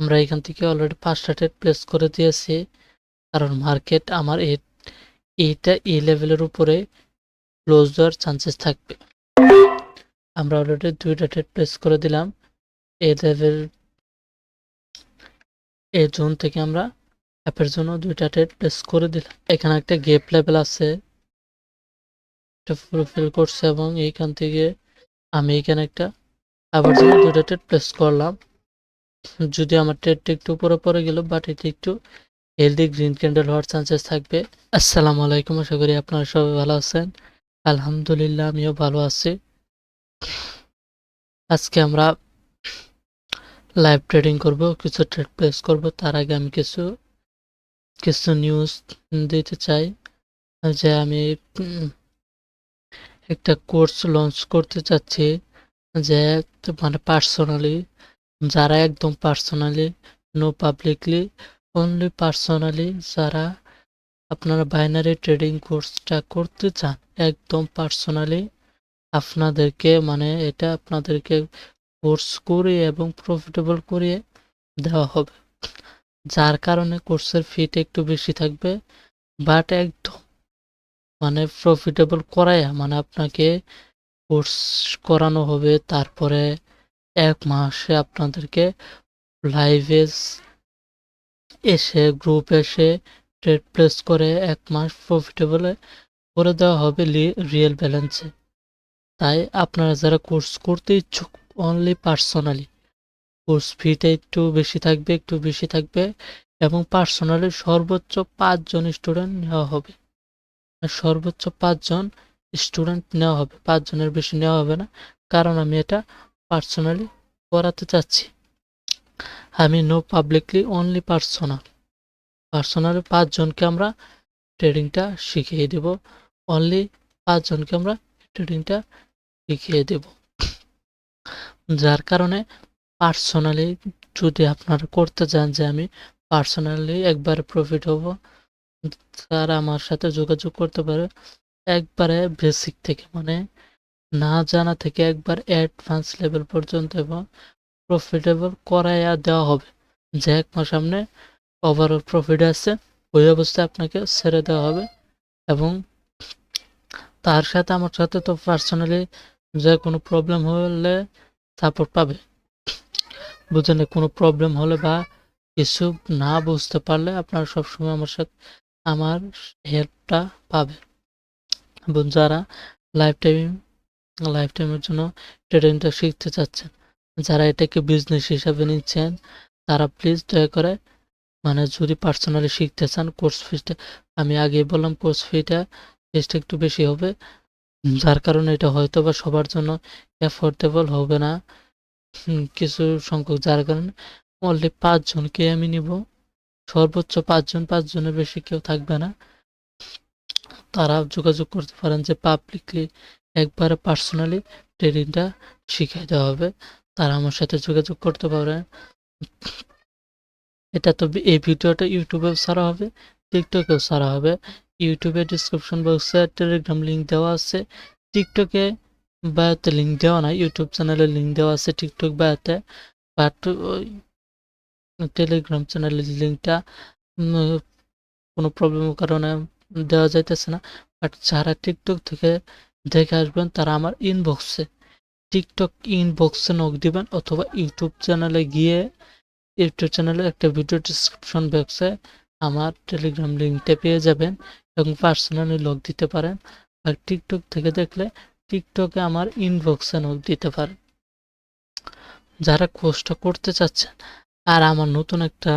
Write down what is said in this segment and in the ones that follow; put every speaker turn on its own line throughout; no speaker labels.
আমরা এখান থেকে অলরেডি পাঁচটা ট্রেড প্লেস করে দিয়েছি। কারণ মার্কেট আমার এইটা এই লেভেলের উপরে ক্লোজ দেওয়ার চান্সেস থাকবে। আমরা অলরেডি দুইটা ট্রেড প্লেস করে দিলাম। এই লেভেল এই জোন থেকে আমরা অ্যাপের জন্য দুইটা ট্রেড প্লেস করে দিলাম। এখানে একটা গেপ লেভেল আছে। ফুলফিল করছে এবং এইখান থেকে আমি এখানে একটা আবার জন্য দুইটা ট্রেড প্লেস করলাম, যদি আমার ট্রেডটা একটু উপরে পরে গেল বাট এটা একটু হেলদি গ্রিন ক্যান্ডেল হওয়ার চান্সেস থাকবে। আসসালামু আলাইকুম, আশা করি আপনারা সবাই ভালো আছেন। আলহামদুলিল্লাহ, আমিও ভালো আছি। আজকে আমরা লাইভ ট্রেডিং করব, কিছু ট্রেড প্লেস করব। তার আগে আমি কিছু কিছু নিউজ দিতে চাই। যে আমি, একটা কোর্স লঞ্চ করতে চাচ্ছি। যে মানে পার্সোনালি যারা একদম personally no publicly only personally যারা আপনারা বাইনারি ট্রেডিং কোর্সটা করতে চান, একদম পার্সোনালি আপনাদেরকে মানে এটা আপনাদেরকে কোর্স করে এবং প্রফিটেবল করিয়ে দেওয়া হবে। যার কারণে কোর্সের ফিটা একটু বেশি থাকবে বাট একদম মানে প্রফিটেবল করায়া মানে আপনাকে কোর্স করানো হবে। তারপরে এক মাসে আপনাদেরকে লাইভে এসে গ্রুপ এসে ট্রেড প্লেস করে এক মাস প্রফিটেবলে করে দেওয়া হবে রিয়েল ব্যালেন্সে তাই আপনারা যারা কোর্স করতে ইচ্ছুক অনলি পার্সোনালি কোর্স ফিটা একটু বেশি থাকবে, একটু বেশি থাকবে এবং পার্সোনালি সর্বোচ্চ পাঁচজন স্টুডেন্ট নেওয়া হবে। সর্বোচ্চ পাঁচজন স্টুডেন্ট নেওয়া হবে, পাঁচজনের বেশি নেওয়া হবে না। কারণ আমি এটা পার্সোনালি করাতে চাচ্ছি। আমি no publicly only personal personally পাঁচজনকে আমরা ট্রেডিংটা শিখিয়ে দেব। অনলি পাঁচজনকে আমরা ট্রেডিংটা শিখিয়ে দেব। যার কারণে পার্সোনালি যদি আপনারা করতে চান যে আমি পার্সোনালি একবার প্রফিট হব তারা আমার সাথে যোগাযোগ করতে পারে। একবারে বেসিক থেকে মানে না জানা থেকে একবার অ্যাডভান্স লেভেল পর্যন্ত এবং প্রফিটেবল করাইয়া দেওয়া হবে। যে এক মাস সামনে ওভারঅল প্রফিট আছে, ওই অবস্থায় আপনাকে ছেড়ে দেওয়া হবে এবং তার সাথে আমার সাথে তো পার্সোনালি যে কোনো প্রবলেম হলে সাপোর্ট পাবে। বুঝলেন, কোনো প্রবলেম হলে বা কিছু না বুঝতে পারলে আপনারা সবসময় আমার সাথে আমার হেল্পটা পাবে এবং যারা লাইফ টাইম লাইফ টাইমের জন্য ট্রেডিংটা শিখতে চাচ্ছেন, যারা এটাকে বিজনেস হিসাবে নিচ্ছেন, তারা প্লিজ দয়া করে মানে যদি পার্সোনালি শিখতে চান কোর্স ফিসটা আমি আগে বললাম কোর্স ফিটা ফিসটা একটু বেশি হবে। যার কারণে এটা হয়তো বা সবার জন্য অ্যাফোর্ডেবল হবে না। কিছু সংখ্যক, যার কারণে অনলি পাঁচজনকে আমি নিব। সর্বোচ্চ পাঁচজন, পাঁচজনের বেশি কেউ থাকবে না। তারা যোগাযোগ করতে পারেন যে পাবলিকলি একবারে পার্সোনালি ট্রেডিংটা শিখিয়ে দেওয়া হবে। তারা আমার সাথে যোগাযোগ করতে পারে এটা তো এই ভিডিওটা ইউটিউবেও ছাড়া হবে টিকটকেও ছাড়া হবে। ইউটিউবে ডিসক্রিপশন বক্সে টেলিগ্রাম লিঙ্ক দেওয়া আছে। টিকটকে বায়াতে লিঙ্ক দেওয়া নাই ইউটিউব চ্যানেলে লিঙ্ক দেওয়া আছে টিকটক বায়াতে। বাট টেলিগ্রাম চ্যানেলের লিঙ্কটা কোনো প্রবলেমের কারণে দেওয়া যাইতেছে না বাট যারা টিকটক থেকে দেখে আসবেন তারা আমার ইনবক্সে টিকটক ইনবক্সে নক দিবেন অথবা ইউটিউব চ্যানেলে গিয়ে ইউটিউব চ্যানেলে একটা ভিডিও ডিসক্রিপশন বক্সে আমার টেলিগ্রাম লিঙ্কটা পেয়ে যাবেন এবং পার্সোনালি লগ দিতে পারেন আর টিকটক থেকে দেখলে টিকটকে আমার ইনবক্সে নক দিতে পারেন। যারা কোর্সটা করতে চাচ্ছেন আর আমার নতুন একটা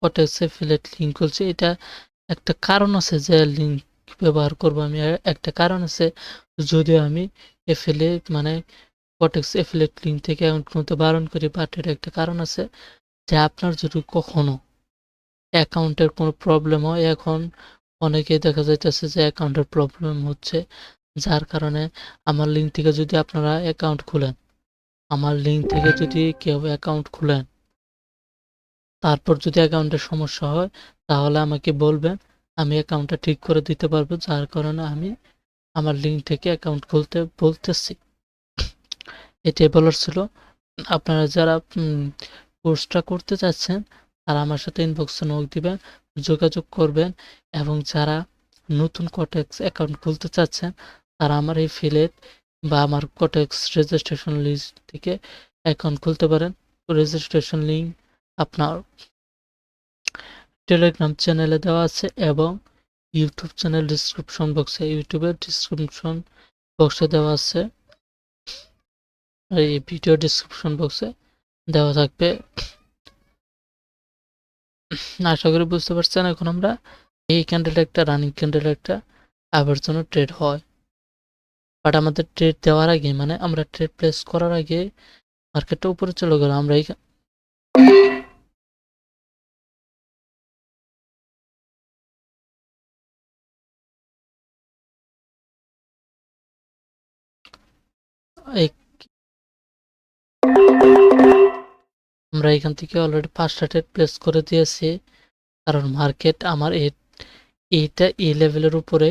কটেক্স এফিলেট লিঙ্ক খুলছে, এটা একটা কারণ আছে যে লিঙ্ক ব্যবহার করব আমি একটা কারণ আছে যদিও আমি এফিলেট মানে কটেক্স এফিলেট লিঙ্ক থেকে অ্যাকাউন্ট খুলতে বারণ করি বাট এর একটা কারণ আছে যে আপনার যদি কখনো অ্যাকাউন্টের কোনো প্রবলেম হয়, এখন অনেকেই দেখা যাইতেছে যে অ্যাকাউন্টের প্রবলেম হচ্ছে, যার কারণে আমার লিঙ্ক থেকে যদি আপনারা অ্যাকাউন্ট খুলেন, আমার লিঙ্ক থেকে যদি কেউ অ্যাকাউন্ট খুলেন তারপর যদি অ্যাকাউন্টে সমস্যা হয়, তাহলে আমাকে বলবেন আমি অ্যাকাউন্টটা ঠিক করে দিতে পারব, যার কারণে আমি আমার লিঙ্ক থেকে অ্যাকাউন্ট খুলতে বলতেছি। এটাই বলার ছিল। আপনারা যারা কোর্সটা করতে চাচ্ছেন, তারা আমার সাথে ইনবক্সে নক দিবেন, যোগাযোগ করবেন এবং যারা নতুন কটেক্স অ্যাকাউন্ট খুলতে চাচ্ছেন, তারা আমার এই ফিলেট বা আমার কটেক্স রেজিস্ট্রেশন লিস্ট থেকে অ্যাকাউন্ট খুলতে পারেন। রেজিস্ট্রেশন লিঙ্ক আপনার টেলিগ্রাম চ্যানেলে দেওয়া আছে এবং ইউটিউব চ্যানেল ডিসক্রিপশন বক্সে ইউটিউবের ডিসক্রিপশন বক্সে দেওয়া আছে। এই ভিডিও ডিসক্রিপশন বক্সে দেওয়া থাকবে। আশা করি বুঝতে পারছেন, এখন আমরা এই ক্যান্ডেল একটা রানিং ক্যান্ডেল একটা আবার জন্য ট্রেড হয়। বাট আমাদের ট্রেড দেওয়ার আগে মানে আমরা ট্রেড প্লেস করার আগে মার্কেটটা উপরে চলে গেল আমরা এই আমরা এখান থেকে অলরেডি পাঁচটা ট্রেড প্লেস করে দিয়েছি। কারণ মার্কেট আমার এইটা এই লেভেলের উপরে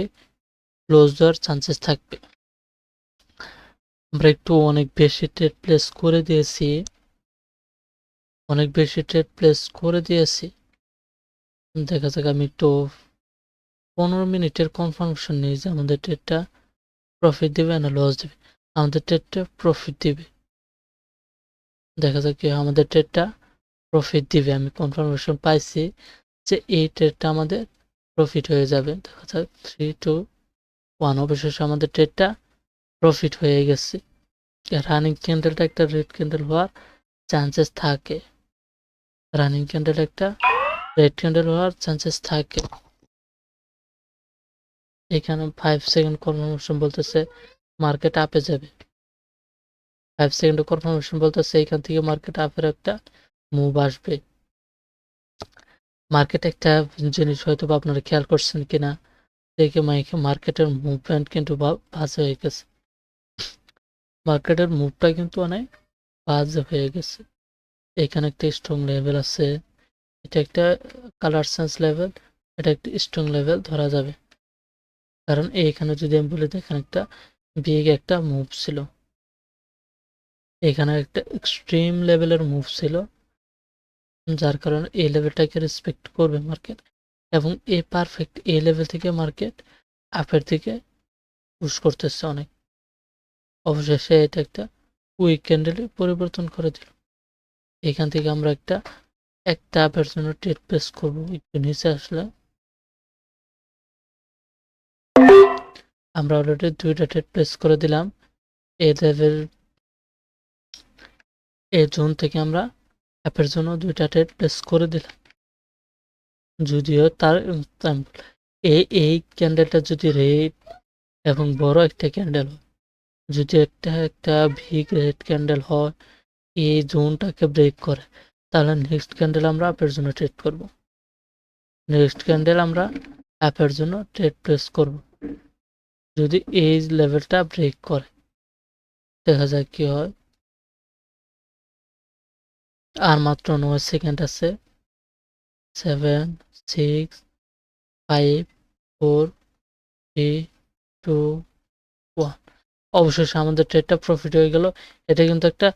ক্লোজ দেওয়ার চান্সেস থাকবে। আমরা একটু অনেক বেশি ট্রেড প্লেস করে দিয়েছি। অনেক বেশি ট্রেড প্লেস করে দিয়েছি। দেখা যাক আমি একটু পনেরো মিনিটের কনফার্মেশন নিই যে আমাদের ট্রেডটা প্রফিট দেবে না লস দেবে। আমাদের ট্রেডটা প্রফিট দিবে। দেখা যাক কি আমাদের ট্রেডটা প্রফিট দিবে। আমি কনফার্মেশন পাইছি যে এই ট্রেডটা আমাদের প্রফিট হয়ে যাবে। দেখা যাক থ্রি টু ওয়ান অবশেষে আমাদের ট্রেডটা প্রফিট হয়ে গেছে। রানিং ক্যান্ডেলটা একটা রেড ক্যান্ডেল হওয়ার চান্সেস থাকে। রানিং ক্যান্ডেল একটা রেড ক্যান্ডেল হওয়ার চান্সেস থাকে। এখানে ফাইভ সেকেন্ড কনফার্মেশন বলতেছে মার্কেট আপে যাবে। ফাইভ সেকেন্ড কনফার্মেশন বলতেছে, এখান থেকে মার্কেট আপের একটা মুভ আসবে। মার্কেট একটা জিনিস হয়তো বা আপনারা খেয়াল করছেন কিনা, দেখে মার্কেটের মুভমেন্ট কিন্তু বাজে হয়ে গেছে। মার্কেটের মুভটা কিন্তু অনেক বাজে হয়ে গেছে। এখানে একটা স্ট্রং লেভেল আছে। এটা একটা কালার সেন্স লেভেল এটা একটা স্ট্রং লেভেল ধরা যাবে। কারণ এইখানে যদি আমি বলি এখানে একটা বিগ একটা মুভ ছিল। এখানে একটা এক্সট্রিম লেভেলের মুভ ছিল, যার কারণে এই লেভেলটাকে রেসপেক্ট করবে মার্কেট এবং এ পারফেক্ট এই লেভেল থেকে মার্কেট আপের দিকে পুশ করতেছে অনেক। অবশেষে এটা একটা উইক ক্যান্ডেলে পরিবর্তন করে দিল। এখান থেকে আমরা একটা একটা আপের জন্য ট্রেড প্লেস করব, একটু নিচে আসলে। আমরা অলরেডি দুইটা ট্রেড প্লেস করে দিলাম। এ লেভেল এই জোন থেকে আমরা অ্যাপের জন্য দুইটা ট্রেড প্লেস করে দিলাম। যদিও তার এই এই ক্যান্ডেলটা যদি রেড এবং বড় একটা ক্যান্ডেল হয়, যদি একটা একটা ভিগ রেড ক্যান্ডেল হয়, এই জোনটাকে ব্রেক করে, তাহলে নেক্সট ক্যান্ডেল আমরা অ্যাপের জন্য ট্রেড করব। নেক্সট ক্যান্ডেল আমরা অ্যাপের জন্য ট্রেড প্লেস করব। যদি এই লেভেলটা ব্রেক করে, দেখা যাক কি হয়। আর মাত্র নয় সেকেন্ড আছে। Seven, six, five, four, three, two, one. অবশেষে আমাদের ট্রেডটা প্রফিট হয়ে গেল। এটা কিন্তু একটা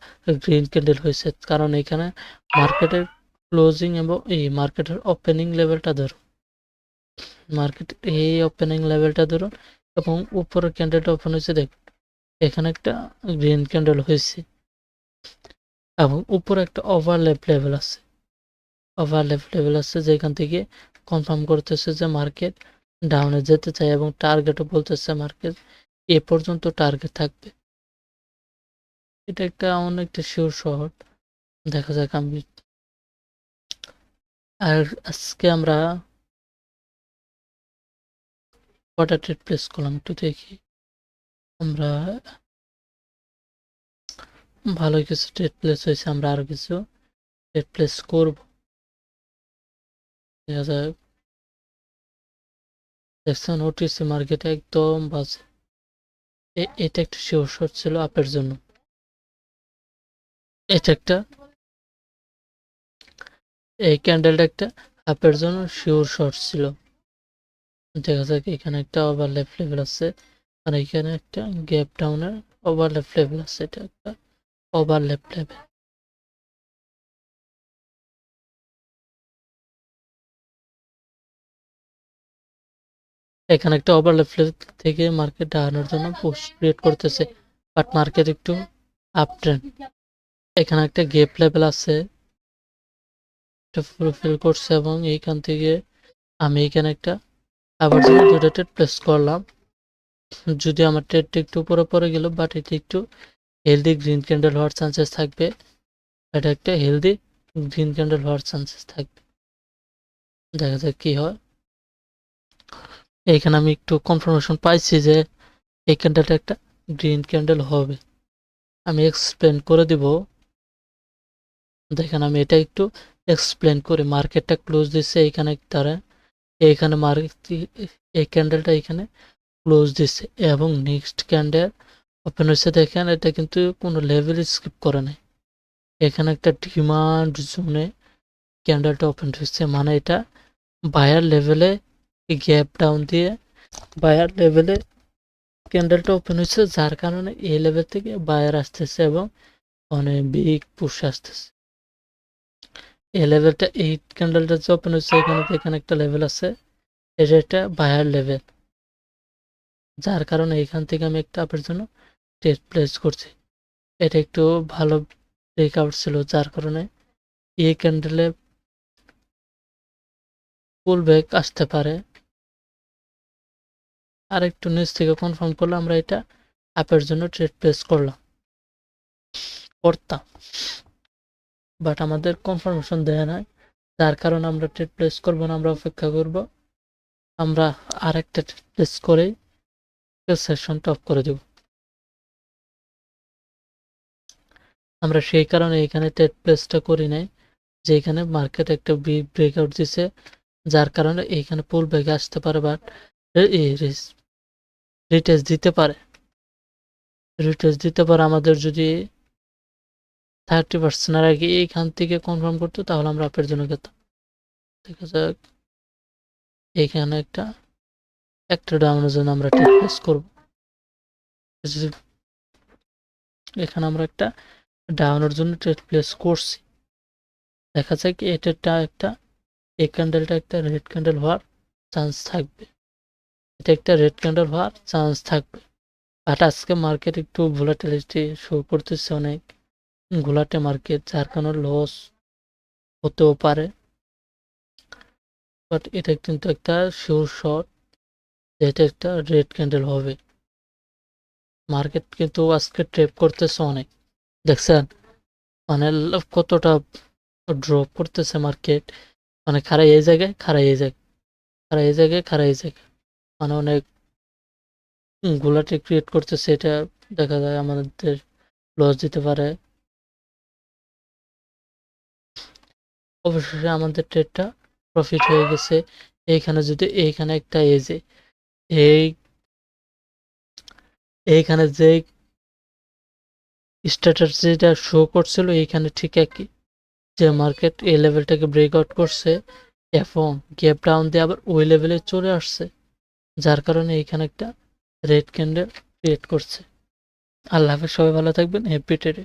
গ্রিন ক্যান্ডেল হয়েছে। কারণ এখানে মার্কেটের ক্লোজিং এবং এই মার্কেটের ওপেনিং লেভেলটা ধরুন। মার্কেট এই ওপেনিং লেভেলটা ধরুন এবং উপরের ক্যান্ডেলটা ওপেন হয়েছে। দেখুন, এখানে একটা গ্রিন ক্যান্ডেল হয়েছে। এবং উপরে একটা ওভারল্যাপ লেভেল আছে। ওভারল্যাপ লেভেল আছে যেখান থেকে কনফার্ম করতেছে যে মার্কেট ডাউনে যেতে চায় এবং টার্গেটও বলতেছে মার্কেট এ পর্যন্ত টার্গেট থাকবে। এটা একটা অনেক একটা শিওর শহর। দেখা যাক আমি আর আজকে আমরা কটা ট্রেড প্লেস করলাম একটু দেখি। আমরা ভালো কিছু ট্রেড প্লেস হয়েছে, আমরা আরও কিছু ট্রেড প্লেস করব। দেখছেন ওটিসি মার্কেট একদম বাজে। এটা একটা শিওর শট ছিল আপের জন্য। এটা একটা, এই ক্যান্ডেলটা একটা আপের জন্য শিওর শর্ট ছিল। দেখা যাক, এখানে একটা ওভারল্যাপ লেভেল আছে, আর এখানে একটা গ্যাপ ডাউনের ওভারল্যাপ লেভেল আছে, এটা একটা। overlap এখানে একটা ওভারল্যাপ থেকে মার্কেট আনার জন্য পোস্ট ক্রিয়েট করতেছে বাট মার্কেট একটু আপ ট্রেন এখানে একটা গেপ লেভেল আছে, এটা ফুলফিল করছে এবং এইখান থেকে আমি এখানে একটা আবার দুটো ট্রেড প্লেস করলাম। যদি আমার ট্রেডটা একটু উপরে পরে গেল বাট এটা একটু হেলদি গ্রিন ক্যান্ডেল হওয়ার চান্সেস থাকবে। এটা একটা হেলদি গ্রিন ক্যান্ডেল হওয়ার চান্সেস থাকবে। দেখা যাক কি হয়। এইখানে আমি একটু কনফার্মেশন পাইছি যে এই ক্যান্ডেলটা একটা গ্রিন ক্যান্ডেল হবে। আমি এক্সপ্লেন করে দিব। দেখেন আমি এটা একটু এক্সপ্লেন করি মার্কেটটা ক্লোজ দিচ্ছে এইখানে তারা। এইখানে মার্কেট এই ক্যান্ডেলটা এখানে ক্লোজ দিচ্ছে এবং নেক্সট ক্যান্ডেল ওপেন হয়েছে দেখেন, এটা কিন্তু কোনো লেভেল স্কিপ করে নাই। এখানে একটা ডিমান্ড জোনে ক্যান্ডেলটা ওপেন হয়েছে মানে এটা বায়ার লেভেলে গ্যাপ ডাউন দিয়ে বায়ার লেভেলে ক্যান্ডেলটা ওপেন হয়েছে, যার কারণে এই লেভেল থেকে বায়ার আসতেছে এবং অনেক বিগ পুশ আসতেছে। এই লেভেলটা এই ক্যান্ডেলটা যে ওপেন হচ্ছে এখানে এখানে একটা লেভেল আছে, এটা একটা বায়ার লেভেল যার কারণে এখান থেকে আমি একটা আপের জন্য টেস্ট প্লেস করছি। এটা একটু ভালো ব্রেকআউট ছিল, যার কারণে এই ক্যান্ডেলে ফুল ব্যাক আসতে পারে। আর একটু নিচ থেকে কনফার্ম করলে আমরা এটা আপের জন্য ট্রেড প্লেস করলাম। করতাম। বাট আমাদের কনফার্মেশন দেয় নাই। যার কারণে আমরা ট্রেড প্লেস করব না, আমরা অপেক্ষা করব। আমরা আর একটা ট্রেড প্লেস করেই সেশন টপ করে দেব। আমরা সেই কারণে এখানে টেট প্লেসটা করি নাই, যে এখানে মার্কেট একটা ব্রেকআউট দিছে, যার কারণে এইখানে পুল ব্যাগে আসতে পারে বাট রিটেস্ট দিতে পারে। রিটেস্ট দিতে পারে আমাদের যদি থার্টি পার্সেন্টের আগে এইখান থেকে কনফার্ম করতো, তাহলে আমরা আপের জন্য খেতাম দেখা যাক এইখানে একটা একটা ডাউনের জন্য আমরা টেক প্লেস করব। এখানে আমরা একটা ডাউনের জন্য ট্রেড প্লেস করছি। দেখা যায় কি এটা একটা এই ক্যান্ডেলটা একটা রেড ক্যান্ডেল হওয়ার চান্স থাকবে। এটা একটা রেড ক্যান্ডেল হওয়ার চান্স থাকবে। বাট আজকে মার্কেট একটু ভোলাটিলিটি শো করতেছে অনেক। ঘোলাটে মার্কেট যার কারণে লস হতেও পারে। বাট এটা কিন্তু একটা শিওর শট এটা একটা রেড ক্যান্ডেল হবে। মার্কেট কিন্তু আজকে ট্রেপ করতেছে অনেক। দেখছেন? মানে কতটা ড্রপ করতেছে মার্কেট। মানে খারাই এই জায়গায়, খারাই এই জায়গায়, খারাই এই জায়গায়, খারাই এই জায়গায়। মানে অনেক গোলাটি ক্রিয়েট করতেছে, এটা দেখা যায় আমাদের লস দিতে পারে। অবশেষে আমাদের ট্রেডটা প্রফিট হয়ে গেছে। এইখানে যদি, এইখানে একটা এজে এই, এইখানে যে স্ট্যাটাস যেটা শো করছিল এইখানে ঠিক একই যে মার্কেট এই লেভেলটাকে ব্রেকআউট করছে এবং গ্যাপ ডাউন দিয়ে আবার ওই লেভেলে চলে আসছে, যার কারণে এইখানে একটা রেড ক্যান্ডেল ক্রিয়েট করছে। আল্লাহ হাফেজ, সবাই ভালো থাকবেন হ্যাপি ট্রেডে